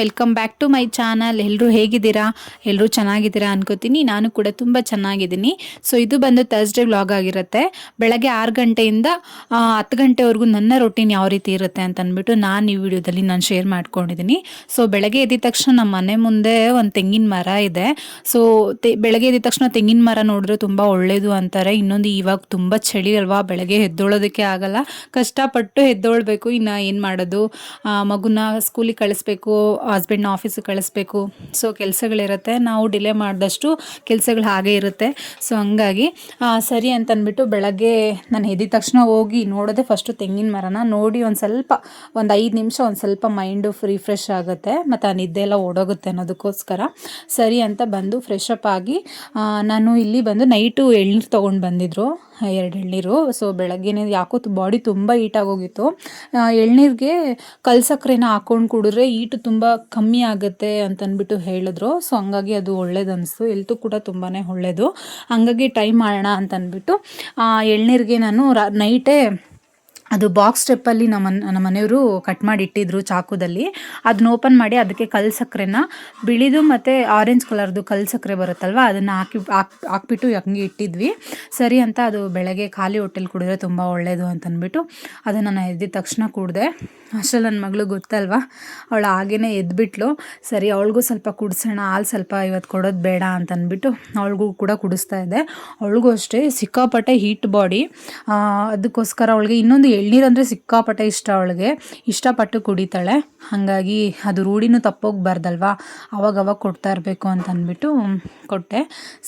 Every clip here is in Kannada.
Welcome back to my channel ಎಲ್ಲರೂ ಹೇಗಿದ್ದೀರಾ? ಎಲ್ಲರೂ ಚೆನ್ನಾಗಿದ್ದೀರಾ ಅನ್ಕೋತೀನಿ. ನಾನು ಕೂಡ ತುಂಬ ಚೆನ್ನಾಗಿದ್ದೀನಿ. ಸೊ ಇದು ಬಂದು ಥರ್ಸ್ಡೇ ವ್ಲಾಗ್ ಆಗಿರುತ್ತೆ. ಬೆಳಗ್ಗೆ ಆರು ಗಂಟೆಯಿಂದ ಹತ್ತು ಗಂಟೆವರೆಗೂ ನನ್ನ ರೊಟೀನ್ ಯಾವ ರೀತಿ ಇರುತ್ತೆ ಅಂತ ಅಂದ್ಬಿಟ್ಟು ನಾನು ಈ ವಿಡಿಯೋದಲ್ಲಿ ನಾನು ಶೇರ್ ಮಾಡ್ಕೊಂಡಿದ್ದೀನಿ. ಸೊ ಬೆಳಗ್ಗೆ ಎದ್ದ ತಕ್ಷಣ ನಮ್ಮ ಮನೆ ಮುಂದೆ ಒಂದು ತೆಂಗಿನ ಮರ ಇದೆ. ಸೊ ಬೆಳಗ್ಗೆ ಎದ್ದ ತಕ್ಷಣ ತೆಂಗಿನ ಮರ ನೋಡಿದ್ರೆ ತುಂಬ ಒಳ್ಳೇದು ಅಂತಾರೆ. ಇನ್ನೊಂದು ಇವಾಗ ತುಂಬ ಚಳಿ ಅಲ್ವಾ? ಬೆಳಗ್ಗೆ ಎದ್ದೋಳೋದಕ್ಕೆ ಆಗಲ್ಲ. ಕಷ್ಟಪಟ್ಟು ಎದ್ದೊಳ್ಬೇಕು. ಇನ್ನು ಏನು ಮಾಡೋದು? ಮಗುನ ಸ್ಕೂಲಿಗೆ ಕಳಿಸ್ಬೇಕು. ಹಸ್ಬೆಂಡ್ನ ಆಫೀಸಿಗೆ ಕಳಿಸ್ಬೇಕು. ಸೊ ಕೆಲಸಗಳಿರುತ್ತೆ. ನಾವು ಡಿಲೇ ಮಾಡಿದಷ್ಟು ಕೆಲಸಗಳು ಹಾಗೆ ಇರುತ್ತೆ. ಸೊ ಹಂಗಾಗಿ ಸರಿ ಅಂತಂದ್ಬಿಟ್ಟು ಬೆಳಗ್ಗೆ ನಾನು ಎದ್ದಿದ ತಕ್ಷಣ ಹೋಗಿ ನೋಡೋದೆ ಫಸ್ಟು ತೆಂಗಿನ ಮರನ ನೋಡಿ ಒಂದು ಸ್ವಲ್ಪ, ಒಂದು ಐದು ನಿಮಿಷ ಒಂದು ಸ್ವಲ್ಪ ಮೈಂಡು ಫ್ರೀ ಫ್ರೆಶ್ ಆಗುತ್ತೆ. ಮತ್ತು ಆ ನಿದ್ದೆ ಎಲ್ಲ ಓಡೋಗುತ್ತೆ ಅನ್ನೋದಕ್ಕೋಸ್ಕರ. ಸರಿ ಅಂತ ಬಂದು ಫ್ರೆಶ್ ಅಪ್ ಆಗಿ ನಾನು ಇಲ್ಲಿ ಬಂದು ನೈಟು ಎಳ್ನೀರು ತೊಗೊಂಡು ಬಂದಿದ್ರು, ಎರಡು ಎಳ್ನೀರು. ಸೊ ಬೆಳಗ್ಗೆನೇ ಯಾಕೋ ಬಾಡಿ ತುಂಬ ಹೀಟಾಗೋಗಿತ್ತು ಎಳ್ನೀರಿಗೆ ಕಲ್ಸಕ್ಕರೆನ ಹಾಕೊಂಡು ಕುಡಿದ್ರೆ ಈಟು ತುಂಬ ಕಮ್ಮಿ ಆಗುತ್ತೆ ಅಂತನ್ಬಿಟ್ಟು ಹೇಳಿದ್ರು. ಸೊ ಹಂಗಾಗಿ ಅದು ಒಳ್ಳೇದು ಅನಿಸ್ತು ಎಲ್ತು ಕೂಡ ತುಂಬಾ ಒಳ್ಳೆಯದು ಹಂಗಾಗಿ ಟ್ರೈ ಮಾಡೋಣ ಅಂತಂದ್ಬಿಟ್ಟು ಆ, ಎಳ್ನೀರಿಗೆ ನಾನು ರಾ, ನೈಟೇ ಅದು ಬಾಕ್ಸ್ ಸ್ಟೆಪ್ಪಲ್ಲಿ ನಮ್ಮ ನಮ್ಮ ಮನೆಯವರು ಕಟ್ ಮಾಡಿ ಇಟ್ಟಿದ್ರು ಚಾಕುದಲ್ಲಿ. ಅದನ್ನ ಓಪನ್ ಮಾಡಿ ಅದಕ್ಕೆ ಕಲ್ ಸಕ್ಕರೆನ ಬಿಳಿದು ಮತ್ತು ಆರೆಂಜ್ ಕಲರ್ದು ಕಲ್ ಸಕ್ಕರೆ ಬರುತ್ತಲ್ವ, ಅದನ್ನು ಹಾಕಿ, ಹಾಕ್, ಹಾಕ್ಬಿಟ್ಟು ಹಂಗೆ ಇಟ್ಟಿದ್ವಿ. ಸರಿ ಅಂತ ಅದು ಬೆಳಗ್ಗೆ ಖಾಲಿ ಹೊಟ್ಟೆಲಿ ಕುಡಿದ್ರೆ ತುಂಬ ಒಳ್ಳೆಯದು ಅಂತ ಅಂದ್ಬಿಟ್ಟು ಅದನ್ನು ನಾನು ಎದ್ದಿದ ತಕ್ಷಣ ಕುಡಿದೆ. ಅಷ್ಟೇ ನನ್ನ ಮಗಳು ಗೊತ್ತಲ್ವ, ಅವಳು ಹಾಗೇ ಎದ್ಬಿಟ್ಲು. ಸರಿ, ಅವಳಿಗೂ ಸ್ವಲ್ಪ ಕುಡಿಸೋಣ, ಹಾಲು ಸ್ವಲ್ಪ ಇವತ್ತು ಕೊಡೋದು ಬೇಡ ಅಂತಂದ್ಬಿಟ್ಟು ಅವಳಿಗೂ ಕೂಡ ಕುಡಿಸ್ತಾ ಇದ್ದೆ. ಅವಳಿಗೂ ಅಷ್ಟೇ ಸಿಕ್ಕಾಪಟ್ಟೆ ಹೀಟ್ ಬಾಡಿ ಅದಕ್ಕೋಸ್ಕರ ಅವಳಿಗೆ ಇನ್ನೊಂದು ಎಳ್ನೀರು ಅಂದರೆ ಸಿಕ್ಕಾಪಟ್ಟೆ ಇಷ್ಟ ಅವಳಿಗೆ. ಇಷ್ಟಪಟ್ಟು ಕುಡಿತಾಳೆ. ಹಾಗಾಗಿ ಅದು ರೂಢಿನೂ ತಪ್ಪೋಗ್ಬಾರ್ದಲ್ವಾ ಅವಾಗ ಅವಾಗ ಕೊಡ್ತಾ ಇರಬೇಕು ಅಂತ ಅಂದ್ಬಿಟ್ಟು ಕೊಟ್ಟೆ.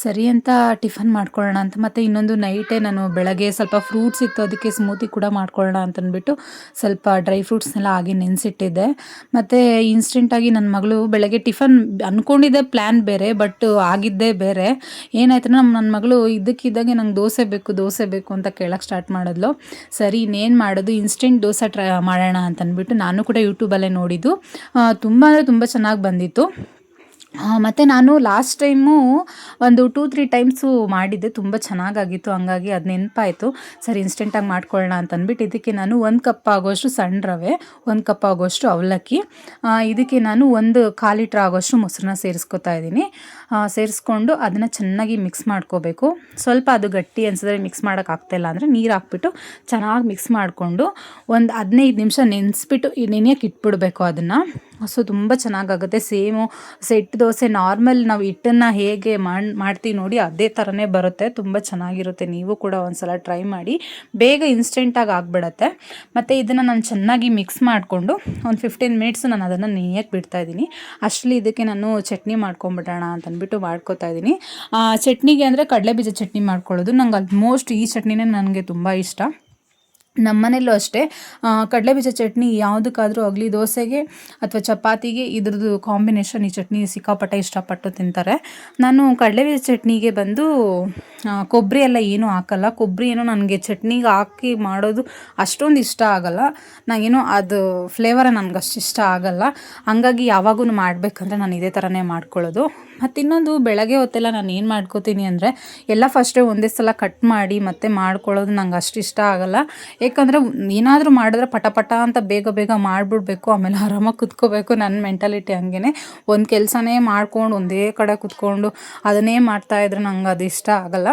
ಸರಿ ಅಂತ ಟಿಫನ್ ಮಾಡ್ಕೊಳ್ಳೋಣ ಅಂತ. ಮತ್ತು ಇನ್ನೊಂದು ನೈಟೇ ನಾನು ಬೆಳಗ್ಗೆ ಸ್ವಲ್ಪ ಫ್ರೂಟ್ಸ್ ಇತ್ತು, ಅದಕ್ಕೆ ಸ್ಮೂತಿ ಕೂಡ ಮಾಡ್ಕೊಳ್ಳೋಣ ಅಂತಂದ್ಬಿಟ್ಟು ಸ್ವಲ್ಪ ಡ್ರೈ ಫ್ರೂಟ್ಸ್ನೆಲ್ಲ ಹಾಗೆ ನೆನೆಸಿಟ್ಟಿದ್ದೆ. ಮತ್ತು ಇನ್ಸ್ಟೆಂಟಾಗಿ ನನ್ನ ಮಗಳು ಬೆಳಗ್ಗೆ ಟಿಫನ್ ಅಂದ್ಕೊಂಡಿದ್ದೆ ಪ್ಲ್ಯಾನ್ ಬೇರೆ, ಬಟ್ ಆಗಿದ್ದೇ ಬೇರೆ. ಏನಾಯ್ತು ನಮ್ಮ ನನ್ನ ಮಗಳು ಇದಕ್ಕಿದ್ದಾಗೆ ನಂಗೆ ದೋಸೆ ಬೇಕು ದೋಸೆ ಬೇಕು ಅಂತ ಕೇಳೋಕ್ಕೆ ಸ್ಟಾರ್ಟ್ ಮಾಡಿದ್ಲು. ಸರಿ, ಇನ್ನೇನು ಮಾಡೋದು ಇನ್ಸ್ಟೆಂಟ್ ದೋಸೆ ಟ್ರೈ ಮಾಡೋಣ ಅಂತ ಅಂದ್ಬಿಟ್ಟು ನಾನು ಕೂಡ ಯೂಟ್ಯೂಬಲ್ಲೇ ನೋಡಿದ್ದು. ತುಂಬ ಅಂದರೆ ತುಂಬ ಚೆನ್ನಾಗಿ ಬಂದಿತ್ತು. ಮತ್ತು ನಾನು ಲಾಸ್ಟ್ ಟೈಮು ಒಂದು ಟೂ ತ್ರೀ ಟೈಮ್ಸು ಮಾಡಿದ್ದೆ ತುಂಬ ಚೆನ್ನಾಗಾಗಿತ್ತು, ಹಂಗಾಗಿ ಅದು ನೆನಪಾಯಿತು. ಸರಿ ಇನ್ಸ್ಟೆಂಟಾಗಿ ಮಾಡ್ಕೊಳ್ಳೋಣ ಅಂತಂದ್ಬಿಟ್ಟು ಇದಕ್ಕೆ ನಾನು ಒಂದು ಕಪ್ ಆಗೋಷ್ಟು ಸಣ್ಣ ರವೆ, ಒಂದು ಕಪ್ ಆಗೋಷ್ಟು ಅವಲಕ್ಕಿ ಇದಕ್ಕೆ ನಾನು ಒಂದು ಕಾಲು ಲೀಟ್ರ್ ಆಗೋಷ್ಟು ಮೊಸರನ್ನ ಸೇರಿಸ್ಕೊತಾ ಇದ್ದೀನಿ. ಸೇರಿಸ್ಕೊಂಡು ಅದನ್ನು ಚೆನ್ನಾಗಿ ಮಿಕ್ಸ್ ಮಾಡ್ಕೋಬೇಕು. ಸ್ವಲ್ಪ ಅದು ಗಟ್ಟಿ ಅನ್ಸಿದ್ರೆ ಮಿಕ್ಸ್ ಮಾಡೋಕ್ಕಾಗ್ತಾಯಿಲ್ಲ ಅಂದರೆ ನೀರು ಹಾಕ್ಬಿಟ್ಟು ಚೆನ್ನಾಗಿ ಮಿಕ್ಸ್ ಮಾಡಿಕೊಂಡು ಒಂದು ಹದಿನೈದು ನಿಮಿಷ ನೆನೆಸ್ಬಿಟ್ಟು ನೆನೆಯೋಕೆ ಇಟ್ಬಿಡಬೇಕು ಅದನ್ನು. ಸೊ, ತುಂಬ ಚೆನ್ನಾಗಾಗುತ್ತೆ. ಸೇಮು ಸೆಟ್ ದೋಸೆ ನಾರ್ಮಲ್ ನಾವು ಹಿಟ್ಟನ್ನು ಹೇಗೆ ಮಾಡಿ, ಮಾಡ್ತೀವಿ ನೋಡಿ ಅದೇ ಥರನೇ ಬರುತ್ತೆ. ತುಂಬ ಚೆನ್ನಾಗಿರುತ್ತೆ. ನೀವು ಕೂಡ ಒಂದ್ಸಲ ಟ್ರೈ ಮಾಡಿ. ಬೇಗ ಇನ್ಸ್ಟೆಂಟಾಗಿ ಆಗಿಬಿಡತ್ತೆ. ಮತ್ತು ಇದನ್ನು ನಾನು ಚೆನ್ನಾಗಿ ಮಿಕ್ಸ್ ಮಾಡಿಕೊಂಡು ಒಂದು ಫಿಫ್ಟೀನ್ ಮಿನಿಟ್ಸ್ ನಾನು ಅದನ್ನು ನೆನೆಯಕ್ಕೆ ಬಿಡ್ತಾ ಇದ್ದೀನಿ. ಅಷ್ಟರಲ್ಲಿ ಇದಕ್ಕೆ ನಾನು ಚಟ್ನಿ ಮಾಡ್ಕೊಂಬಿಡೋಣ ಅಂತಂದ್ಬಿಟ್ಟು ಮಾಡ್ಕೋತಾ ಇದ್ದೀನಿ. ಚಟ್ನಿಗೆ ಅಂದರೆ ಕಡಲೆಬೀಜ ಚಟ್ನಿ ಮಾಡ್ಕೊಳ್ಳೋದು. ನಂಗೆ ಆಲ್ಮೋಸ್ಟ್ ಈ ಚಟ್ನಿನೇ ನನಗೆ ತುಂಬ ಇಷ್ಟ. ನಮ್ಮ ಮನೆಯಲ್ಲೂ ಅಷ್ಟೇ ಕಡಲೆಬೀಜ ಚಟ್ನಿ ಯಾವುದಕ್ಕಾದರೂ ಆಗಲಿ, ದೋಸೆಗೆ ಅಥವಾ ಚಪಾತಿಗೆ ಇದ್ರದ್ದು ಕಾಂಬಿನೇಷನ್ ಈ ಚಟ್ನಿ ಸಿಕ್ಕಾಪಟ್ಟೆ ಇಷ್ಟಪಟ್ಟು ತಿಂತಾರೆ. ನಾನು ಕಡಲೆಬೀಜ ಚಟ್ನಿಗೆ ಬಂದು ಕೊಬ್ಬರಿ ಎಲ್ಲ ಏನೂ ಹಾಕಲ್ಲ. ಕೊಬ್ಬರಿ ಏನೋ ನನಗೆ ಚಟ್ನಿಗೆ ಹಾಕಿ ಮಾಡೋದು ಅಷ್ಟೊಂದು ಇಷ್ಟ ಆಗಲ್ಲ. ನನಗೇನೋ ಅದು ಫ್ಲೇವರ ನನಗೆ ಅಷ್ಟು ಇಷ್ಟ ಆಗಲ್ಲ. ಹಂಗಾಗಿ ಯಾವಾಗೂ ಮಾಡಬೇಕಂದ್ರೆ ನಾನು ಇದೇ ಥರನೇ ಮಾಡ್ಕೊಳ್ಳೋದು. ಮತ್ತು ಇನ್ನೊಂದು ಬೆಳಗ್ಗೆ ಹೊತ್ತೆಲ್ಲ ನಾನು ಏನು ಮಾಡ್ಕೋತೀನಿ ಅಂದರೆ ಎಲ್ಲ ಫಸ್ಟೇ ಒಂದೇ ಸಲ ಕಟ್ ಮಾಡಿ ಮತ್ತೆ ಮಾಡ್ಕೊಳ್ಳೋದು ನಂಗೆ ಅಷ್ಟು ಇಷ್ಟ ಆಗಲ್ಲ. ಯಾಕಂದರೆ ಏನಾದರೂ ಮಾಡಿದ್ರೆ ಪಟ ಪಟ ಅಂತ ಬೇಗ ಬೇಗ ಮಾಡಿಬಿಡ್ಬೇಕು, ಆಮೇಲೆ ಆರಾಮಾಗಿ ಕುತ್ಕೋಬೇಕು ನನ್ನ ಮೆಂಟಾಲಿಟಿ ಹಂಗೆ ಒಂದು ಕೆಲಸನೇ ಮಾಡ್ಕೊಂಡು ಒಂದೇ ಕಡೆ ಕುತ್ಕೊಂಡು ಅದನ್ನೇ ಮಾಡ್ತಾ ಇದ್ರೆ ನಂಗೆ ಅದು ಇಷ್ಟ ಆಗಲ್ಲ.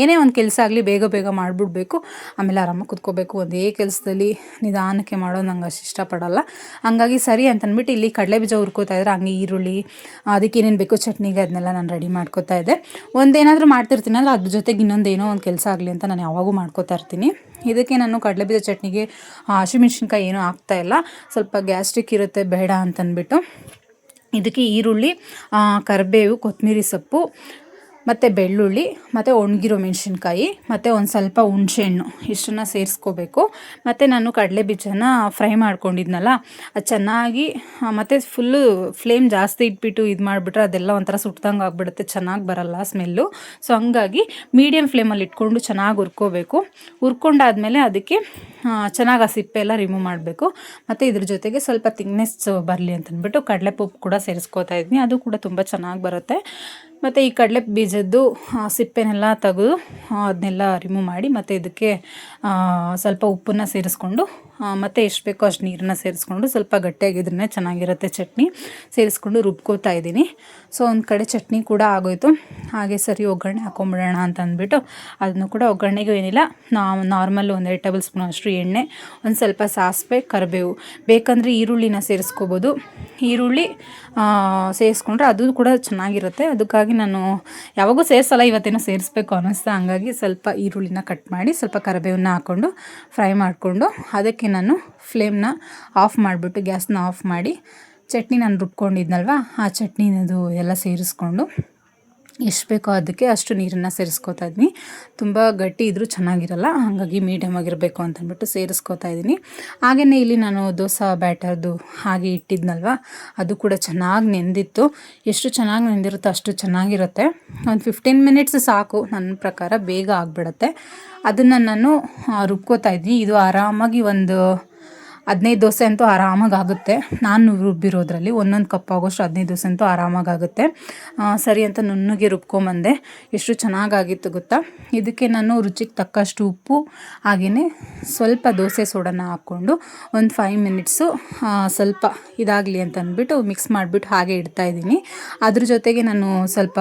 ಏನೇ ಒಂದು ಕೆಲಸ ಆಗಲಿ ಬೇಗ ಬೇಗ ಮಾಡಿಬಿಡ್ಬೇಕು, ಆಮೇಲೆ ಆರಾಮಾಗಿ ಕುತ್ಕೋಬೇಕು. ಒಂದೇ ಕೆಲಸದಲ್ಲಿ ನಿಧಾನಕ್ಕೆ ಮಾಡೋದು ನಂಗೆ ಅಷ್ಟು ಇಷ್ಟಪಡಲ್ಲ. ಹಂಗಾಗಿ ಸರಿ ಅಂತಂದ್ಬಿಟ್ಟು ಇಲ್ಲಿ ಕಡಲೆ ಬೀಜ ಹುರ್ಕೋತಾ ಇದ್ರೆ ಹಂಗೆ ಈರುಳ್ಳಿ, ಅದಕ್ಕೆ ಏನೇನು ಬೇಕು ಚಟ್ನಿಗೆ ಅದನ್ನೆಲ್ಲ ನಾನು ರೆಡಿ ಮಾಡ್ಕೋತಾ ಇದ್ದೆ. ಒಂದೇನಾದರೂ ಮಾಡ್ತಿರ್ತೀನಿ ಅಂದರೆ ಅದ್ರ ಜೊತೆಗೆ ಇನ್ನೊಂದೇನೋ ಒಂದು ಕೆಲಸ ಆಗಲಿ ಅಂತ ನಾನು ಯಾವಾಗೂ ಮಾಡ್ಕೋತಾ ಇರ್ತೀನಿ. ಇದಕ್ಕೆ ನಾನು ಕಡಲೆಬೀಜ ಚಟ್ನಿಗೆ ಹಸಿಮೆಣ್ಸಿನ್ಕಾಯಿ ಏನೂ ಆಗ್ತಾ ಇಲ್ಲ. ಸ್ವಲ್ಪ ಗ್ಯಾಸ್ಟ್ರಿಕ್ ಇರುತ್ತೆ, ಬೇಡ ಅಂತಂದ್ಬಿಟ್ಟು ಇದಕ್ಕೆ ಈರುಳ್ಳಿ ಕರಿಬೇವು ಕೊತ್ತಂಬರಿ ಸೊಪ್ಪು ಮತ್ತು ಬೆಳ್ಳುಳ್ಳಿ, ಮತ್ತು ಒಣಗಿರೋ ಮೆಣಸಿನ್ಕಾಯಿ, ಮತ್ತು ಒಂದು ಸ್ವಲ್ಪ ಹುಣಸೆಹಣ್ಣು, ಇಷ್ಟನ್ನು ಸೇರಿಸ್ಕೋಬೇಕು. ಮತ್ತು ನಾನು ಕಡಲೆ ಬೀಜನ ಫ್ರೈ ಮಾಡ್ಕೊಂಡಿದ್ನಲ್ಲ, ಅದು ಚೆನ್ನಾಗಿ ಮತ್ತು ಫುಲ್ಲು ಫ್ಲೇಮ್ ಜಾಸ್ತಿ ಇಟ್ಬಿಟ್ಟು ಇದು ಮಾಡಿಬಿಟ್ರೆ ಅದೆಲ್ಲ ಒಂಥರ ಸುಟ್ಟದಂಗೆ ಆಗ್ಬಿಡುತ್ತೆ, ಚೆನ್ನಾಗಿ ಬರಲ್ಲ ಸ್ಮೆಲ್ಲು ಸೊ ಹಂಗಾಗಿ ಮೀಡಿಯಮ್ ಫ್ಲೇಮಲ್ಲಿ ಇಟ್ಕೊಂಡು ಚೆನ್ನಾಗಿ ಹುರ್ಕೋಬೇಕು. ಹುರ್ಕೊಂಡಾದಮೇಲೆ ಅದಕ್ಕೆ ಚೆನ್ನಾಗಿ ಆ ಸಿಪ್ಪೆ ಎಲ್ಲ ರಿಮೂವ್ ಮಾಡಬೇಕು. ಮತ್ತು ಇದ್ರ ಜೊತೆಗೆ ಸ್ವಲ್ಪ ತಿಕ್ನೆಸ್ ಬರಲಿ ಅಂತಂದ್ಬಿಟ್ಟು ಕಡಲೆ ಪುಪ್ಪು ಕೂಡ ಸೇರಿಸ್ಕೋತಾ ಇದ್ದೀನಿ ಅದು ಕೂಡ ತುಂಬ ಚೆನ್ನಾಗಿ ಬರುತ್ತೆ. ಮತ್ತು ಈ ಕಡಲೆ ಬೀಜದ್ದು ಸಿಪ್ಪೆನೆಲ್ಲ ತೆಗೆದು ಅದನ್ನೆಲ್ಲ ರಿಮೂವ್ ಮಾಡಿ ಮತ್ತು ಇದಕ್ಕೆ ಸ್ವಲ್ಪ ಉಪ್ಪನ್ನು ಸೇರಿಸ್ಕೊಂಡು ಮತ್ತು ಎಷ್ಟು ಬೇಕೋ ಅಷ್ಟು ನೀರನ್ನ ಸೇರಿಸ್ಕೊಂಡು ಸ್ವಲ್ಪ ಗಟ್ಟಿಯಾಗಿದ್ರೆ ಚೆನ್ನಾಗಿರುತ್ತೆ ಚಟ್ನಿ. ಸೇರಿಸ್ಕೊಂಡು ರುಬ್ಕೋತಾ ಇದ್ದೀನಿ. ಸೊ ಒಂದು ಕಡೆ ಚಟ್ನಿ ಕೂಡ ಆಗೋಯ್ತು. ಹಾಗೆ ಸರಿ, ಒಗ್ಗರಣೆ ಹಾಕೊಂಬಿಡೋಣ ಅಂತ ಅಂದ್ಬಿಟ್ಟು ಅದನ್ನು ಕೂಡ ಒಗ್ಗರಣೆಗೂ ಏನಿಲ್ಲ. ನಾವು ನಾರ್ಮಲ್ ಒಂದೆರಡು ಟೇಬಲ್ ಸ್ಪೂನ್ ಅಷ್ಟು ಎಣ್ಣೆ, ಒಂದು ಸ್ವಲ್ಪ ಸಾಸಿವೆ, ಕರಿಬೇವು. ಬೇಕಂದರೆ ಈರುಳ್ಳಿನ ಸೇರಿಸ್ಕೋಬೋದು. ಈರುಳ್ಳಿ ಸೇರಿಸ್ಕೊಂಡ್ರೆ ಅದು ಕೂಡ ಚೆನ್ನಾಗಿರುತ್ತೆ. ಅದಕ್ಕಾಗಿ ನಾನು ಯಾವಾಗೂ ಸೇರಿಸಲ್ಲ, ಇವತ್ತೇನೋ ಸೇರಿಸ್ಬೇಕು ಅನ್ನಿಸ್ತಾ, ಹಂಗಾಗಿ ಸ್ವಲ್ಪ ಈರುಳ್ಳಿನ ಕಟ್ ಮಾಡಿ ಸ್ವಲ್ಪ ಕರಿಬೇವನ್ನ ಹಾಕ್ಕೊಂಡು ಫ್ರೈ ಮಾಡಿಕೊಂಡು ಅದಕ್ಕೆ ನಾನು ಫ್ಲೇಮ್ನ ಆಫ್ ಮಾಡಿಬಿಟ್ಟು ಗ್ಯಾಸ್ನ ಆಫ್ ಮಾಡಿ ಚಟ್ನಿ ನಾನು ರುಬ್ಕೊಂಡಿದ್ನಲ್ವ ಆ ಚಟ್ನಿನದು ಎಲ್ಲ ಸೇರಿಸ್ಕೊಂಡು ಎಷ್ಟು ಬೇಕೋ ಅದಕ್ಕೆ ಅಷ್ಟು ನೀರನ್ನು ಸೇರಿಸ್ಕೋತಾ ಇದ್ದೀನಿ ತುಂಬ ಗಟ್ಟಿ ಇದ್ದರೂ ಚೆನ್ನಾಗಿರಲ್ಲ, ಹಾಗಾಗಿ ಮೀಡಿಯಮ್ ಆಗಿರಬೇಕು ಅಂತಂದ್ಬಿಟ್ಟು ಸೇರಿಸ್ಕೋತಾ ಇದ್ದೀನಿ. ಹಾಗೆಯೇ ಇಲ್ಲಿ ನಾನು ದೋಸೆ ಬ್ಯಾಟರ್ದು ಹಾಗೆ ಇಟ್ಟಿದ್ನಲ್ವ, ಅದು ಕೂಡ ಚೆನ್ನಾಗಿ ನೆಂದಿತ್ತು. ಎಷ್ಟು ಚೆನ್ನಾಗಿ ನೆಂದಿರುತ್ತೋ ಅಷ್ಟು ಚೆನ್ನಾಗಿರುತ್ತೆ. ಒಂದು ಫಿಫ್ಟೀನ್ ಮಿನಿಟ್ಸ್ ಸಾಕು ನನ್ನ ಪ್ರಕಾರ ಬೇಗ ಆಗಿಬಿಡತ್ತೆ. ಅದನ್ನು ನಾನು ರುಬ್ಕೋತಾ ಇದ್ದೀನಿ ಇದು ಆರಾಮಾಗಿ ಒಂದು ಹದಿನೈದು ದೋಸೆ ಅಂತೂ ಆರಾಮಾಗಿ ಆಗುತ್ತೆ ನಾನು ರುಬ್ಬಿರೋದ್ರಲ್ಲಿ ಒಂದೊಂದು ಕಪ್ ಆಗೋಷ್ಟು ಹದಿನೈದು ದೋಸೆ ಅಂತೂ ಆರಾಮಾಗಿ ಆಗುತ್ತೆ ಸರಿ ಅಂತ ನುಣ್ಣಗೆ ರುಬ್ಕೊಂಬಂದೆ. ಎಷ್ಟು ಚೆನ್ನಾಗಾಗಿತ್ತು ಗೊತ್ತಾ? ಇದಕ್ಕೆ ನಾನು ರುಚಿಗೆ ತಕ್ಕಷ್ಟು ಉಪ್ಪು ಹಾಗೆಯೇ ಸ್ವಲ್ಪ ದೋಸೆ ಸೋಡನ ಹಾಕ್ಕೊಂಡು ಒಂದು ಫೈವ್ ಮಿನಿಟ್ಸು ಸ್ವಲ್ಪ ಇದಾಗಲಿ ಅಂತ ಅಂದ್ಬಿಟ್ಟು ಮಿಕ್ಸ್ ಮಾಡಿಬಿಟ್ಟು ಹಾಗೆ ಇಡ್ತಾ ಇದ್ದೀನಿ. ಅದ್ರ ಜೊತೆಗೆ ನಾನು ಸ್ವಲ್ಪ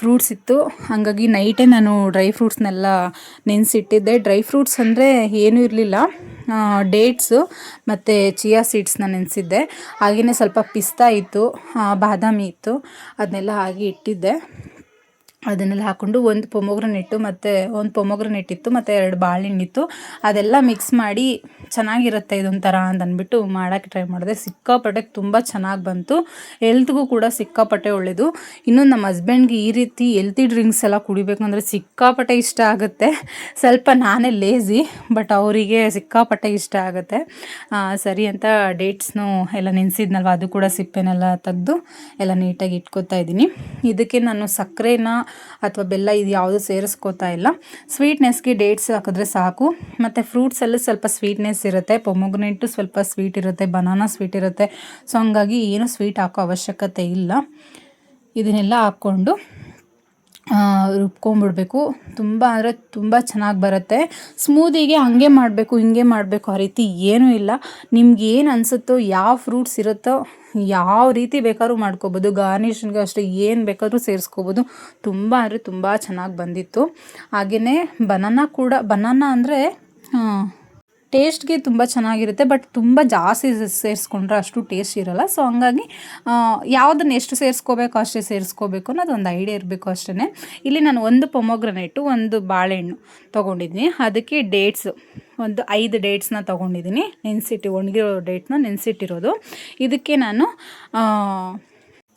ಫ್ರೂಟ್ಸ್ ಇತ್ತು. ಹಾಗಾಗಿ ನೈಟೇ ನಾನು ಡ್ರೈ ಫ್ರೂಟ್ಸ್ನೆಲ್ಲ ನೆನೆಸಿಟ್ಟಿದ್ದೆ. ಡ್ರೈ ಫ್ರೂಟ್ಸ್ ಅಂದರೆ ಏನೂ ಇರಲಿಲ್ಲ. ಡೇಟ್ಸು ಮತ್ತು ಚಿಯಾ ಸೀಡ್ಸ್ನ ನೆನೆಸಿದ್ದೆ. ಹಾಗೆಯೇ ಸ್ವಲ್ಪ ಪಿಸ್ತಾ ಇತ್ತು ಬಾದಾಮಿ ಇತ್ತು ಅದನ್ನೆಲ್ಲ ಹಾಗೆ ಇಟ್ಟಿದ್ದೆ. ಅದನ್ನೆಲ್ಲ ಹಾಕ್ಕೊಂಡು ಒಂದು ಪೊಮೊಗ್ರನೆಟ್ಟು ಮತ್ತು, ಒಂದು ಪೊಮೊಗ್ರನೆಟ್ ಇತ್ತು, ಮತ್ತು ಎರಡು ಬಾಳೆಹಣ್ಣಿತ್ತು ಅದೆಲ್ಲ ಮಿಕ್ಸ್ ಮಾಡಿ ಚೆನ್ನಾಗಿರುತ್ತೆ ಇದೊಂಥರ ಅಂತ ಅಂದ್ಬಿಟ್ಟು ಮಾಡೋಕ್ಕೆ ಟ್ರೈ ಮಾಡಿದೆ. ಸಿಕ್ಕಾಪಟ್ಟೆ ತುಂಬ ಚೆನ್ನಾಗಿ ಬಂತು. ಹೆಲ್ತ್ಗೂ ಕೂಡ ಸಿಕ್ಕಾಪಟ್ಟೆ ಒಳ್ಳೆಯದು ಇನ್ನು ನಮ್ಮ ಹಸ್ಬೆಂಡ್ಗೆ ಈ ರೀತಿ ಎಲ್ತಿ ಡ್ರಿಂಕ್ಸ್ ಎಲ್ಲ ಕುಡಿಬೇಕು ಅಂದರೆ ಸಿಕ್ಕಾಪಟ್ಟೆ ಇಷ್ಟ ಆಗುತ್ತೆ. ಸ್ವಲ್ಪ ನಾನೇ ಲೇಜಿ ಬಟ್ ಅವರಿಗೆ ಸಿಕ್ಕಾಪಟ್ಟೆ ಇಷ್ಟ ಆಗುತ್ತೆ. ಸರಿ ಅಂತ ಡೇಟ್ಸ್ನು ಎಲ್ಲ ನೆನೆಸಿದ್ನಲ್ವ, ಅದು ಕೂಡ ಸಿಪ್ಪೆನೆಲ್ಲ ತೆಗೆದು ಎಲ್ಲ ನೀಟಾಗಿ ಇಟ್ಕೋತಾ ಇದ್ದೀನಿ. ಇದಕ್ಕೆ ನಾನು ಸಕ್ಕರೆನ ಅಥವಾ ಬೆಲ್ಲ ಇದು ಯಾವುದು ಸೇರಿಸ್ಕೋತಾ ಇಲ್ಲ. ಸ್ವೀಟ್ನೆಸ್ಗೆ ಡೇಟ್ಸ್ ಹಾಕಿದ್ರೆ ಸಾಕು. ಮತ್ತು ಫ್ರೂಟ್ಸಲ್ಲೂ ಸ್ವಲ್ಪ ಸ್ವೀಟ್ನೆಸ್ ಇರುತ್ತೆ ಪೊಮೊಗ್ನೆಂಟು ಸ್ವಲ್ಪ ಸ್ವೀಟ್ ಇರುತ್ತೆ ಬನಾನಾ ಸ್ವೀಟ್ ಇರುತ್ತೆ. ಸೊ ಹಂಗಾಗಿ ಏನು ಸ್ವೀಟ್ ಹಾಕೋ ಅವಶ್ಯಕತೆ ಇಲ್ಲ. ಇದನ್ನೆಲ್ಲ ಹಾಕ್ಕೊಂಡು ರುಬ್ಕೊಂಬಿಡ್ಬೇಕು ತುಂಬ ಅಂದರೆ ತುಂಬ ಚೆನ್ನಾಗಿ ಬರುತ್ತೆ. ಸ್ಮೂದಿಗೆ ಹಾಗೆ ಮಾಡಬೇಕು, ಹಿಂಗೆ ಮಾಡಬೇಕು, ಆ ರೀತಿ ಏನೂ ಇಲ್ಲ. ನಿಮ್ಗೆ ಏನು ಅನಿಸುತ್ತೋ, ಯಾವ ಫ್ರೂಟ್ಸ್ ಇರುತ್ತೋ, ಯಾವ ರೀತಿ ಬೇಕಾದ್ರೂ ಮಾಡ್ಕೋಬೋದು. ಗಾರ್ನಿಷನ್ಗೆ ಅಷ್ಟೇ ಏನು ಬೇಕಾದರೂ ಸೇರಿಸ್ಕೋಬೋದು. ತುಂಬ ಅಂದರೆ ತುಂಬ ಚೆನ್ನಾಗಿ ಬಂದಿತ್ತು. ಹಾಗೆಯೇ ಬನಾನಾ ಕೂಡ ಬನಾನಾ ಅಂದರೆ ಟೇಸ್ಟ್ಗೆ ತುಂಬ ಚೆನ್ನಾಗಿರುತ್ತೆ, ಬಟ್ ತುಂಬ ಜಾಸ್ತಿ ಸೇರಿಸ್ಕೊಂಡ್ರೆ ಅಷ್ಟು ಟೇಸ್ಟ್ ಇರೋಲ್ಲ. ಸೊ ಹಂಗಾಗಿ ಯಾವುದನ್ನು ಎಷ್ಟು ಸೇರಿಸ್ಕೋಬೇಕು ಅಷ್ಟೇ ಸೇರಿಸ್ಕೋಬೇಕು ಅನ್ನೋದು ಒಂದು ಐಡಿಯಾ ಇರಬೇಕು ಅಷ್ಟೇ ಇಲ್ಲಿ ನಾನು ಒಂದು ಪೊಮೊಗ್ರನೇಟು ಒಂದು ಬಾಳೆಹಣ್ಣು ತೊಗೊಂಡಿದ್ದೀನಿ. ಅದಕ್ಕೆ ಡೇಟ್ಸು ಒಂದು ಐದು ಡೇಟ್ಸ್ನ ತೊಗೊಂಡಿದ್ದೀನಿ. ನೆನೆಸಿಟ್ಟು, ಒಣಗಿರೋ ಡೇಟ್ನ ನೆನೆಸಿಟ್ಟಿರೋದು. ಇದಕ್ಕೆ ನಾನು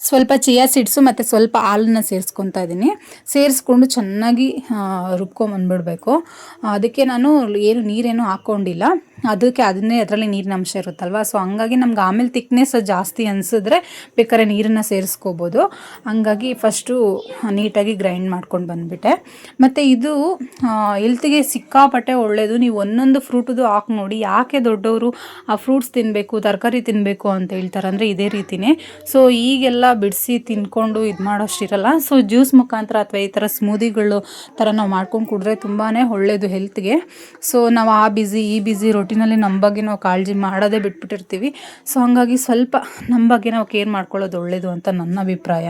ಸ್ವಲ್ಪ ಚಿಯಾ ಸೀಡ್ಸು ಮತ್ತು ಸ್ವಲ್ಪ ಹಾಲನ್ನು ಸೇರಿಸ್ಕೊತಾ ಇದ್ದೀನಿ. ಸೇರಿಸ್ಕೊಂಡು ಚೆನ್ನಾಗಿ ರುಬ್ಕೊಂಬಂದ್ಬಿಡ್ಬೇಕು. ಅದಕ್ಕೆ ನಾನು ಏನು, ನೀರೇನು ಹಾಕ್ಕೊಂಡಿಲ್ಲ. ಅದಕ್ಕೆ ಅದನ್ನೇ ಅದರಲ್ಲಿ ನೀರಿನ ಅಂಶ ಇರುತ್ತಲ್ವ? ಸೊ ಹಂಗಾಗಿ ನಮ್ಗೆ ಆಮೇಲೆ ತಿಕ್ನೆಸ್ ಜಾಸ್ತಿ ಅನಿಸಿದ್ರೆ ಬೇಕಾದ್ರೆ ನೀರನ್ನು ಸೇರಿಸ್ಕೋಬೋದು. ಹಂಗಾಗಿ ಫಸ್ಟು ನೀಟಾಗಿ ಗ್ರೈಂಡ್ ಮಾಡ್ಕೊಂಡು ಬಂದುಬಿಟ್ಟೆ. ಮತ್ತು ಇದು ಹೆಲ್ತಿಗೆ ಸಿಕ್ಕಾಪಟ್ಟೆ ಒಳ್ಳೆಯದು ನೀವು ಒಂದೊಂದು ಫ್ರೂಟದು ಹಾಕಿ ನೋಡಿ, ಯಾಕೆ ದೊಡ್ಡವರು ಆ ಫ್ರೂಟ್ಸ್ ತಿನ್ನಬೇಕು ತರಕಾರಿ ತಿನ್ನಬೇಕು ಅಂತ ಹೇಳ್ತಾರೆ ಅಂದರೆ ಇದೇ ರೀತಿಯೇ ಸೊ ಈಗೆಲ್ಲ ಬಿಡಿಸಿ ತಿನ್ಕೊಂಡು ಇದು ಮಾಡೋಷ್ಟಿರಲ್ಲ. ಸೊ ಜ್ಯೂಸ್ ಮುಖಾಂತರ ಅಥವಾ ಈ ಥರ ಸ್ಮೂದಿಗಳು ಥರ ನಾವು ಮಾಡ್ಕೊಂಡು ಕುಡಿದ್ರೆ ತುಂಬಾ ಒಳ್ಳೆಯದು ಹೆಲ್ತ್ಗೆ ಸೊ ನಾವು ಆ ಬಿಸಿ ಈ ಬಿಸಿ ರೊಟ್ಟಿನಲ್ಲಿ ನಮ್ಮ ಬಗ್ಗೆ ನಾವು ಕಾಳಜಿ ಮಾಡೋದೇ ಬಿಟ್ಬಿಟ್ಟಿರ್ತೀವಿ. ಸೊ ಹಾಗಾಗಿ ಸ್ವಲ್ಪ ನಮ್ಮ ಬಗ್ಗೆ ನಾವು ಕೇರ್ ಮಾಡ್ಕೊಳ್ಳೋದು ಒಳ್ಳೆಯದು ಅಂತ ನನ್ನ ಅಭಿಪ್ರಾಯ.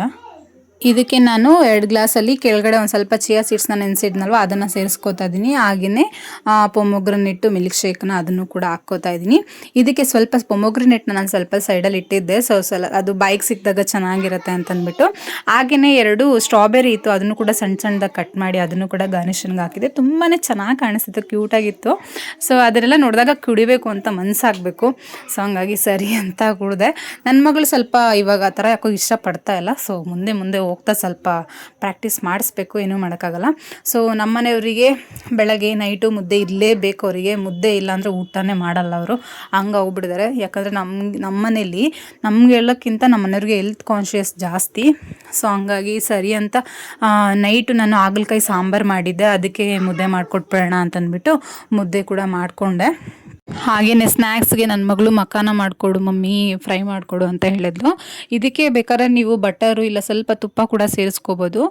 ಇದಕ್ಕೆ ನಾನು ಎರಡು ಗ್ಲಾಸಲ್ಲಿ ಕೆಳಗಡೆ ಒಂದು ಸ್ವಲ್ಪ ಚಿಯಾ ಸೀಡ್ಸ್ನ ನೆನೆಸಿದ್ನಲ್ವ, ಅದನ್ನು ಸೇರಿಸ್ಕೋತಾ ಇದ್ದೀನಿ. ಹಾಗೆಯೇ ಪೊಮೊಗ್ರನೆಟ್ಟು ಮಿಲ್ಕ್ ಶೇಕ್ನ ಅದನ್ನು ಕೂಡ ಹಾಕ್ಕೋತಾ ಇದ್ದೀನಿ. ಇದಕ್ಕೆ ಸ್ವಲ್ಪ ಪೊಮೊಗ್ರನೆಟ್ನ ನಾನು ಸ್ವಲ್ಪ ಸೈಡಲ್ಲಿ ಇಟ್ಟಿದ್ದೆ. ಸೊ ಸಲ ಅದು ಬೈಕ್ ಸಿಕ್ಕಿದಾಗ ಚೆನ್ನಾಗಿರುತ್ತೆ ಅಂತಂದ್ಬಿಟ್ಟು. ಹಾಗೆಯೇ ಎರಡು ಸ್ಟ್ರಾಬೆರಿ ಇತ್ತು, ಅದನ್ನು ಕೂಡ ಸಣ್ಣ ಸಣ್ಣದಾಗಿ ಕಟ್ ಮಾಡಿ ಅದನ್ನು ಕೂಡ ಗಾರ್ನಿಷನ್ಗೆ ಹಾಕಿದೆ ತುಂಬಾ ಚೆನ್ನಾಗಿ ಕಾಣಿಸ್ತಿತ್ತು, ಕ್ಯೂಟಾಗಿತ್ತು. ಸೊ, ಅದನ್ನೆಲ್ಲ ನೋಡಿದಾಗ ಕುಡಿಬೇಕು ಅಂತ ಮನಸ್ಸಾಗಬೇಕು ಸೊ, ಹಂಗಾಗಿ ಸರಿ ಅಂತ ಕುಡಿದೆ. ನನ್ನ ಮಗಳು ಸ್ವಲ್ಪ ಇವಾಗ ಆ ಥರ ಯಾಕೋ ಇಷ್ಟಪಡ್ತಾ ಇಲ್ಲ. ಸೊ, ಮುಂದೆ ಮುಂದೆ ಹೋಗ್ತಾ ಸ್ವಲ್ಪ ಪ್ರಾಕ್ಟೀಸ್ ಮಾಡಿಸ್ಬೇಕು, ಏನೂ ಮಾಡೋಕ್ಕಾಗಲ್ಲ. ಸೊ ನಮ್ಮ ಮನೆಯವರಿಗೆ ಬೆಳಗ್ಗೆ ನೈಟು ಮುದ್ದೆ ಇರಲೇಬೇಕು, ಅವರಿಗೆ ಮುದ್ದೆ ಇಲ್ಲಾಂದರೆ ಊಟನೇ ಮಾಡಲ್ಲ ಅವರು. ಹಂಗೆ ಹೋಗ್ಬಿಟ್ಟಿದ್ದಾರೆ. ಯಾಕಂದರೆ ನಮ್ಗೆ ನಮ್ಮ ಮನೇಲಿ ನಮ್ಗೆ ಹೇಳೋಕ್ಕಿಂತ ನಮ್ಮ ಮನೆಯವ್ರಿಗೆ ಹೆಲ್ತ್ ಕಾನ್ಷಿಯಸ್ ಜಾಸ್ತಿ. ಸೊ ಹಂಗಾಗಿ ಸರಿ ಅಂತ ನೈಟು ನಾನು ಹಾಗಲಕಾಯಿ ಸಾಂಬಾರು ಮಾಡಿದ್ದೆ, ಅದಕ್ಕೆ ಮುದ್ದೆ ಮಾಡಿಕೊಟ್ಬಿಡೋಣ ಅಂತಂದ್ಬಿಟ್ಟು ಮುದ್ದೆ ಕೂಡ ಮಾಡಿಕೊಂಡೆ. ಹಾಗೆಯೇ ಸ್ನ್ಯಾಕ್ಸ್ಗೆ ನನ್ನ ಮಗಳು ಮಕಾನ ಮಾಡಿಕೊಡು, ಮಮ್ಮಿ ಫ್ರೈ ಮಾಡಿಕೊಡು ಅಂತ ಹೇಳಿದ್ಲು. ಇದಕ್ಕೆ ಬೇಕಾದ್ರೆ ನೀವು ಬಟರು ಇಲ್ಲ ಸ್ವಲ್ಪ ತುಪ್ಪ ಕೂಡ ಸೇರಿಸ್ಕೋಬೋದು.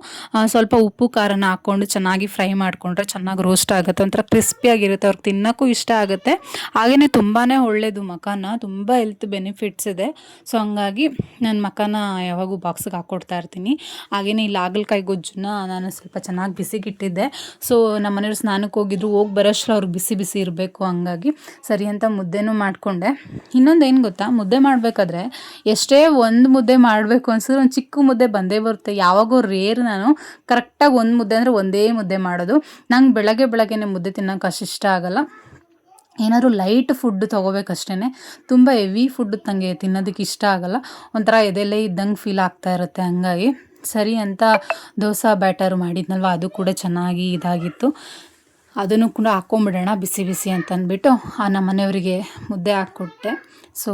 ಸ್ವಲ್ಪ ಉಪ್ಪು, ಖಾರನ ಹಾಕ್ಕೊಂಡು ಚೆನ್ನಾಗಿ ಫ್ರೈ ಮಾಡಿಕೊಂಡ್ರೆ ಚೆನ್ನಾಗಿ ರೋಸ್ಟ್ ಆಗುತ್ತೆ. ಒಂಥರ ಕ್ರಿಸ್ಪಿಯಾಗಿರುತ್ತೆ ಅವ್ರಿಗೆ ತಿನ್ನೋಕ್ಕೂ ಇಷ್ಟ ಆಗುತ್ತೆ. ಹಾಗೆಯೇ ತುಂಬಾ ಒಳ್ಳೆಯದು ಮಕಾನ ತುಂಬ ಹೆಲ್ತ್ ಬೆನಿಫಿಟ್ಸ್ ಇದೆ. ಸೊ ಹಂಗಾಗಿ ನಾನು ಮಕಾನ ಯಾವಾಗೂ ಬಾಕ್ಸಿಗೆ ಹಾಕ್ಕೊಡ್ತಾ ಇರ್ತೀನಿ. ಹಾಗೆಯೇ ಇಲ್ಲಿ ಹಾಗಲಕಾಯಿ ಗೊಜ್ಜನ್ನ ನಾನು ಸ್ವಲ್ಪ ಚೆನ್ನಾಗಿ ಬಿಸಿಗಿಟ್ಟಿದ್ದೆ. ಸೊ ನಮ್ಮ ಮನೆಯವ್ರು ಸ್ನಾನಕ್ಕೆ ಹೋಗಿದ್ರು ಹೋಗಿ ಬರೋಷ್ಟು ಅವ್ರಿಗೆ ಬಿಸಿ ಬಿಸಿ ಇರಬೇಕು ಹಂಗಾಗಿ. ಸರಿ ಅಂತ ಮುದ್ದೆನೂ ಮಾಡಿಕೊಂಡೆ. ಇನ್ನೊಂದು ಏನು ಗೊತ್ತಾ? ಮುದ್ದೆ ಮಾಡಬೇಕಾದ್ರೆ ಎಷ್ಟೇ ಒಂದು ಮುದ್ದೆ ಮಾಡಬೇಕು ಅನ್ಸಿದ್ರೆ ಒಂದು ಚಿಕ್ಕ ಮುದ್ದೆ ಬಂದೇ ಬರುತ್ತೆ. ಯಾವಾಗೋ ರೇರ್ ನಾನು ಕರೆಕ್ಟಾಗಿ ಒಂದು ಮುದ್ದೆ ಅಂದರೆ ಒಂದೇ ಮುದ್ದೆ ಮಾಡೋದು. ನಂಗೆ ಬೆಳಗ್ಗೆ ಬೆಳಗ್ಗೆನೇ ಮುದ್ದೆ ತಿನ್ನೋಕೆ ಅಷ್ಟು ಇಷ್ಟ ಆಗಲ್ಲ. ಏನಾದರೂ ಲೈಟ್ ಫುಡ್ ತೊಗೋಬೇಕಷ್ಟೇ ತುಂಬ ಹೆವಿ ಫುಡ್ ನನಗೆ ತಿನ್ನೋದಕ್ಕೆ ಇಷ್ಟ ಆಗಲ್ಲ. ಒಂಥರ ಎದೆಲ್ಲೇ ಇದ್ದಂಗೆ ಫೀಲ್ ಆಗ್ತಾ ಇರುತ್ತೆ ಹಂಗಾಗಿ. ಸರಿ ಅಂತ ದೋಸೆ ಬ್ಯಾಟರ್ ಮಾಡಿದ್ನಲ್ವ? ಅದು ಕೂಡ ಚೆನ್ನಾಗಿ ಇದಾಗಿತ್ತು. ಅದನ್ನು ಕೂಡ ಹಾಕ್ಕೊಂಬಿಡೋಣ ಬಿಸಿ ಬಿಸಿ ಅಂತಂದ್ಬಿಟ್ಟು ಆ ನಮ್ಮ ಮನೆಯವರಿಗೆ ಮುದ್ದೆ ಹಾಕ್ಕೊಟ್ಟೆ. ಸೊ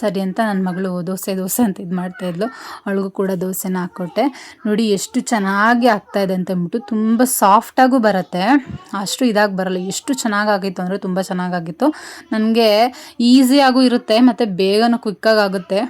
ಸರಿ ಅಂತ ನನ್ನ ಮಗಳು ದೋಸೆ ದೋಸೆ ಅಂತ ಇದು ಮಾಡ್ತಾಯಿದ್ಲು ಅವಳಿಗೂ ಕೂಡ ದೋಸೆನ ಹಾಕ್ಕೊಟ್ಟೆ. ನೋಡಿ ಎಷ್ಟು ಚೆನ್ನಾಗಿ ಆಗ್ತಾಯಿದೆ ಅಂತ ಅಂದ್ಬಿಟ್ಟು ತುಂಬ ಸಾಫ್ಟಾಗೂ ಬರುತ್ತೆ. ಅಷ್ಟು ಇದಾಗಿ ಬರಲ್ಲ. ಎಷ್ಟು ಚೆನ್ನಾಗಾಗಿತ್ತು ಅಂದರೆ ತುಂಬ ಚೆನ್ನಾಗಾಗಿತ್ತು. ನನಗೆ ಈಸಿಯಾಗೂ ಇರುತ್ತೆ, ಮತ್ತು ಬೇಗನೂ ಕ್ವಿಕ್ಕಾಗಿ ಆಗುತ್ತೆ.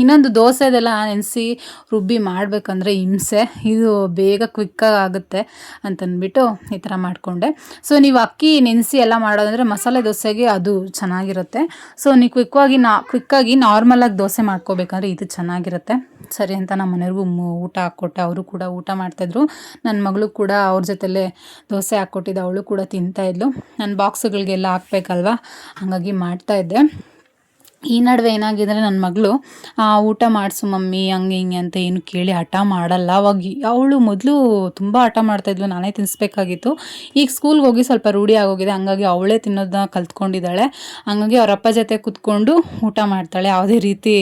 ಇನ್ನೊಂದು ದೋಸೆದೆಲ್ಲ ನೆನೆಸಿ ರುಬ್ಬಿ ಮಾಡಬೇಕಂದ್ರೆ ಹಿಂಸೆ. ಇದು ಬೇಗ ಕ್ವಿಕ್ಕಾಗಿ ಆಗುತ್ತೆ ಅಂತಂದ್ಬಿಟ್ಟು ಈ ಥರ ಮಾಡಿಕೊಂಡೆ. ಸೊ ನೀವು ಅಕ್ಕಿ ನೆನೆಸಿ ಎಲ್ಲ ಮಾಡೋದಂದರೆ ಮಸಾಲೆ ದೋಸೆಗೆ ಅದು ಚೆನ್ನಾಗಿರುತ್ತೆ. ಸೊ ನೀವು ಕ್ವಿಕ್ವಾಗಿ ನಾ ಕ್ವಿಕ್ಕಾಗಿ ನಾರ್ಮಲಾಗಿ ದೋಸೆ ಮಾಡ್ಕೋಬೇಕಂದ್ರೆ ಇದು ಚೆನ್ನಾಗಿರುತ್ತೆ. ಸರಿ ಅಂತ ನಮ್ಮ ಮನೆಯವ್ರಿಗೂ ಊಟ ಹಾಕ್ಕೊಟ್ಟೆ. ಅವರು ಕೂಡ ಊಟ ಮಾಡ್ತಾಯಿದ್ರು. ನನ್ನ ಮಗಳು ಕೂಡ ಅವ್ರ ಜೊತೆಲೇ ದೋಸೆ ಹಾಕ್ಕೊಟ್ಟಿದ್ದೆ, ಅವಳು ಕೂಡ ತಿಂತಾಯಿದ್ಲು. ನನ್ನ ಬಾಕ್ಸ್ಗಳಿಗೆಲ್ಲ ಹಾಕ್ಬೇಕಲ್ವ? ಹಾಗಾಗಿ ಮಾಡ್ತಾಯಿದ್ದೆ. ಈ ನಡುವೆ ಏನಾಗಿದೆ ನನ್ನ ಮಗಳು ಊಟ ಮಾಡಿಸು ಮಮ್ಮಿ, ಹಂಗೆ ಹಿಂಗೆ ಅಂತ ಏನು ಕೇಳಿ ಹಠ ಮಾಡಲ್ಲ. ಅವಾಗ ಅವಳು ಮೊದಲು ತುಂಬ ಹಠ ಮಾಡ್ತಾಯಿದ್ಲು ನಾನೇ ತಿನ್ನಿಸ್ಬೇಕಾಗಿತ್ತು ಈಗ ಸ್ಕೂಲ್ಗೆ ಹೋಗಿ ಸ್ವಲ್ಪ ರೂಢಿ ಆಗೋಗಿದೆ. ಹಂಗಾಗಿ ಅವಳೇ ತಿನ್ನೋದನ್ನ ಕಲ್ತ್ಕೊಂಡಿದ್ದಾಳೆ. ಹಂಗಾಗಿ ಅವ್ರ ಅಪ್ಪ ಜೊತೆ ಕೂತ್ಕೊಂಡು ಊಟ ಮಾಡ್ತಾಳೆ. ಯಾವುದೇ ರೀತಿ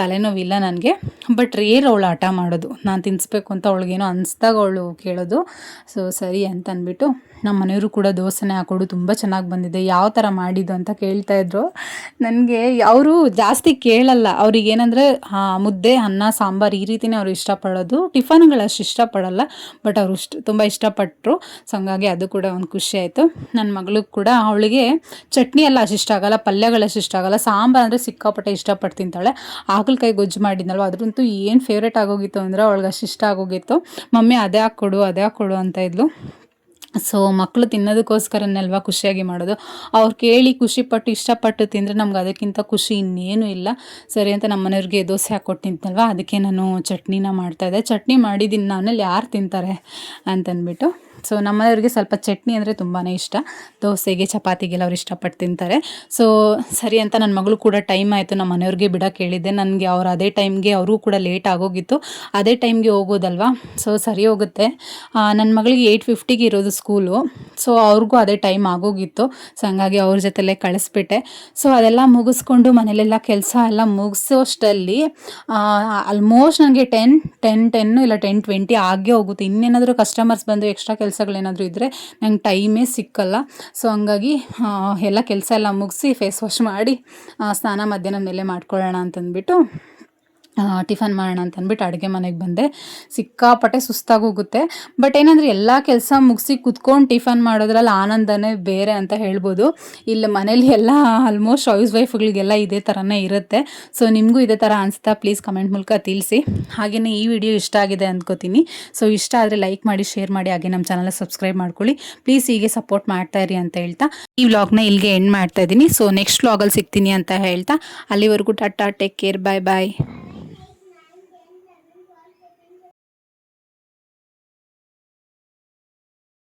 ತಲೆನೋವಿಲ್ಲ ನನಗೆ. ಬಟ್ ರೇರ್ ಅವಳು ಹಠ ಮಾಡೋದು. ನಾನು ತಿನ್ನಿಸ್ಬೇಕು ಅಂತ ಅವಳಿಗೇನೋ ಅನಿಸ್ದಾಗ ಅವಳು ಕೇಳೋದು. ಸೊ ಸರಿ ಅಂತ ಅಂದ್ಬಿಟ್ಟು ನಮ್ಮ ಮನೆಯವರು ಕೂಡ ದೋಸೆನೇ ಹಾಕೊಡು ತುಂಬ ಚೆನ್ನಾಗಿ ಬಂದಿದೆ. ಯಾವ ಥರ ಮಾಡಿದ್ದು ಅಂತ ಕೇಳ್ತಾ ಇದ್ರು. ನನಗೆ ಅವರು ಜಾಸ್ತಿ ಕೇಳಲ್ಲ. ಅವ್ರಿಗೆ ಮುದ್ದೆ, ಅನ್ನ, ಸಾಂಬಾರು ಈ ರೀತಿನೇ ಅವರು ಇಷ್ಟಪಡೋದು. ಟಿಫನ್ಗಳು ಅಷ್ಟು ಇಷ್ಟಪಡಲ್ಲ, ಬಟ್ ಅವರು ಇಷ್ಟ, ತುಂಬ ಇಷ್ಟಪಟ್ಟರು ಸೊ ಹಂಗಾಗಿ ಅದು ಕೂಡ ಒಂದು ಖುಷಿ ಆಯಿತು. ನನ್ನ ಮಗಳು ಕೂಡ ಅವಳಿಗೆ ಚಟ್ನಿ ಎಲ್ಲ ಅಷ್ಟು ಇಷ್ಟ ಆಗಲ್ಲ, ಪಲ್ಯಗಳು ಅಷ್ಟು ಇಷ್ಟ ಆಗಲ್ಲ. ಸಾಂಬಾರು ಅಂದರೆ ಸಿಕ್ಕಾಪಟ್ಟೆ ಇಷ್ಟಪಟ್ಟು ತಿಂತಾಳೆ. ಹಾಗಲಕಾಯಿ ಗೊಜ್ಜು ಮಾಡಿದ್ನಲ್ವ, ಅದ್ರಂತೂ ಏನು ಫೇವ್ರೇಟ್ ಆಗೋಗಿತ್ತು ಅಂದರೆ ಅವಳಿಗೆ ಅಷ್ಟು ಇಷ್ಟ ಆಗೋಗಿತ್ತು. ಮಮ್ಮಿ ಅದೇ ಹಾಕ್ಕೊಡು ಅದೇ ಹಾಕ್ಕೊಡು ಅಂತ ಇದ್ಲು. ಸೊ ಮಕ್ಕಳು ತಿನ್ನೋದಕ್ಕೋಸ್ಕರನೇ ಅಲ್ವಾ ಖುಷಿಯಾಗಿ ಮಾಡೋದು? ಅವ್ರು ಕೇಳಿ ಖುಷಿಪಟ್ಟು, ಇಷ್ಟಪಟ್ಟು ತಿಂದರೆ ನಮ್ಗೆ ಅದಕ್ಕಿಂತ ಖುಷಿ ಇನ್ನೇನು ಇಲ್ಲ. ಸರಿ ಅಂತ ನಮ್ಮ ಮನೆಯವ್ರಿಗೆ ದೋಸೆ ಹಾಕ್ಕೊಟ್ಟು ಅದಕ್ಕೆ ನಾನು ಚಟ್ನಿನ ಮಾಡ್ತಾಯಿದ್ದೆ ಚಟ್ನಿ ಮಾಡಿದ್ದೀನಿ ನಾನಲ್ಲಿ ಯಾರು ತಿಂತಾರೆ? ಅಂತಂದ್ಬಿಟ್ಟು ಸೊ ನಮ್ಮನೆಯವ್ರಿಗೆ ಸ್ವಲ್ಪ ಚಟ್ನಿ ಅಂದರೆ ತುಂಬಾ ಇಷ್ಟ. ದೋಸೆಗೆ, ಚಪಾತಿಗೆಲ್ಲ ಅವ್ರು ಇಷ್ಟಪಟ್ಟು ತಿಂತಾರೆ. ಸೊ ಸರಿ ಅಂತ ನನ್ನ ಮಗಳು ಕೂಡ ಟೈಮ್ ಆಯಿತು ನಮ್ಮ ಮನೆಯವ್ರಿಗೆ ಬಿಡೋಕೆ ಕೇಳಿದ್ದೆ ನನಗೆ ಅವ್ರು ಅದೇ ಟೈಮ್ಗೆ ಅವರು ಕೂಡ ಲೇಟ್ ಆಗೋಗಿತ್ತು. ಅದೇ ಟೈಮ್ಗೆ ಹೋಗೋದಲ್ವಾ? ಸೊ ಸರಿ ಹೋಗುತ್ತೆ. ನನ್ನ ಮಗಳಿಗೆ ಏಯ್ಟ್ ಫಿಫ್ಟಿಗೆ ಇರೋದು ಸ್ಕೂಲು ಸೊ ಅವ್ರಿಗೂ ಅದೇ ಟೈಮ್ ಆಗೋಗಿತ್ತು. ಸೊ ಹಂಗಾಗಿ ಅವ್ರ ಜೊತೆಲೇ ಕಳಿಸ್ಬಿಟ್ಟೆ. ಸೊ ಅದೆಲ್ಲ ಮುಗಿಸ್ಕೊಂಡು ಮನೇಲೆಲ್ಲ ಕೆಲಸ ಎಲ್ಲ ಮುಗಿಸೋಷ್ಟಲ್ಲಿ ಆಲ್ಮೋಸ್ಟ್ ನನಗೆ ಟೆನ್ ಟೆನ್ ಟೆನ್ನು ಇಲ್ಲ ಟೆನ್ ಟ್ವೆಂಟಿ ಆಗೇ ಹೋಗುತ್ತೆ. ಇನ್ನೇನಾದರೂ ಕಸ್ಟಮರ್ಸ್ ಬಂದು ಎಕ್ಸ್ಟ್ರಾ ಕೆಲಸಗಳೇನಾದರೂ ಇದ್ದರೆ ನಂಗೆ ಟೈಮೇ ಸಿಕ್ಕಲ್ಲ. ಸೊ ಹಂಗಾಗಿ ಎಲ್ಲ ಕೆಲಸ ಎಲ್ಲ ಮುಗಿಸಿ, ಫೇಸ್ ವಾಶ್ ಮಾಡಿ ಸ್ನಾನ ಮಧ್ಯಾಹ್ನ ಮೇಲೆ ಮಾಡ್ಕೊಳ್ಳೋಣ ಅಂತಂದ್ಬಿಟ್ಟು ಟಿಫನ್ ಮಾಡೋಣ ಅಂತ ಅಂದ್ಬಿಟ್ಟು ಅಡುಗೆ ಮನೆಗೆ ಬಂದೆ. ಸಿಕ್ಕಾಪಟ್ಟೆ ಸುಸ್ತಾಗಿ ಹೋಗುತ್ತೆ. ಬಟ್ ಏನಂದರೆ ಎಲ್ಲ ಕೆಲಸ ಮುಗಿಸಿ ಕುತ್ಕೊಂಡು ಟಿಫನ್ ಮಾಡೋದ್ರಲ್ಲಿ ಆನಂದನೇ ಬೇರೆ ಅಂತ ಹೇಳ್ಬೋದು. ಇಲ್ಲಿ ಮನೇಲಿ ಎಲ್ಲ ಆಲ್ಮೋಸ್ಟ್ ಹೌಸ್ ವೈಫ್ಗಳಿಗೆಲ್ಲ ಇದೇ ಥರನೇ ಇರುತ್ತೆ. ಸೊ ನಿಮಗೂ ಇದೇ ಥರ ಅನಿಸ್ತಾ ಪ್ಲೀಸ್ ಕಮೆಂಟ್ ಮೂಲಕ ತಿಳಿಸಿ. ಹಾಗೆಯೇ ಈ ವಿಡಿಯೋ ಇಷ್ಟ ಆಗಿದೆ ಅಂದ್ಕೋತೀನಿ ಸೊ ಇಷ್ಟ ಆದರೆ ಲೈಕ್ ಮಾಡಿ ಶೇರ್ ಮಾಡಿ, ಹಾಗೆ ನಮ್ಮ ಚಾನಲ್ ಸಬ್ಸ್ಕ್ರೈಬ್ ಮಾಡ್ಕೊಳ್ಳಿ. ಪ್ಲೀಸ್ ಹೀಗೆ ಸಪೋರ್ಟ್ ಮಾಡ್ತಾ ಇರಿ ಅಂತ ಹೇಳ್ತಾ. ಈ ವ್ಲಾಗ್ನ ಇಲ್ಲಿಗೆ ಎಂಡ್ ಮಾಡ್ತಾ ಇದ್ದೀನಿ. ಸೊ ನೆಕ್ಸ್ಟ್ ವ್ಲಾಗಲ್ಲಿ ಸಿಗ್ತೀನಿ ಅಂತ ಹೇಳ್ತಾ. ಅಲ್ಲಿವರೆಗೂ tata take care bye bye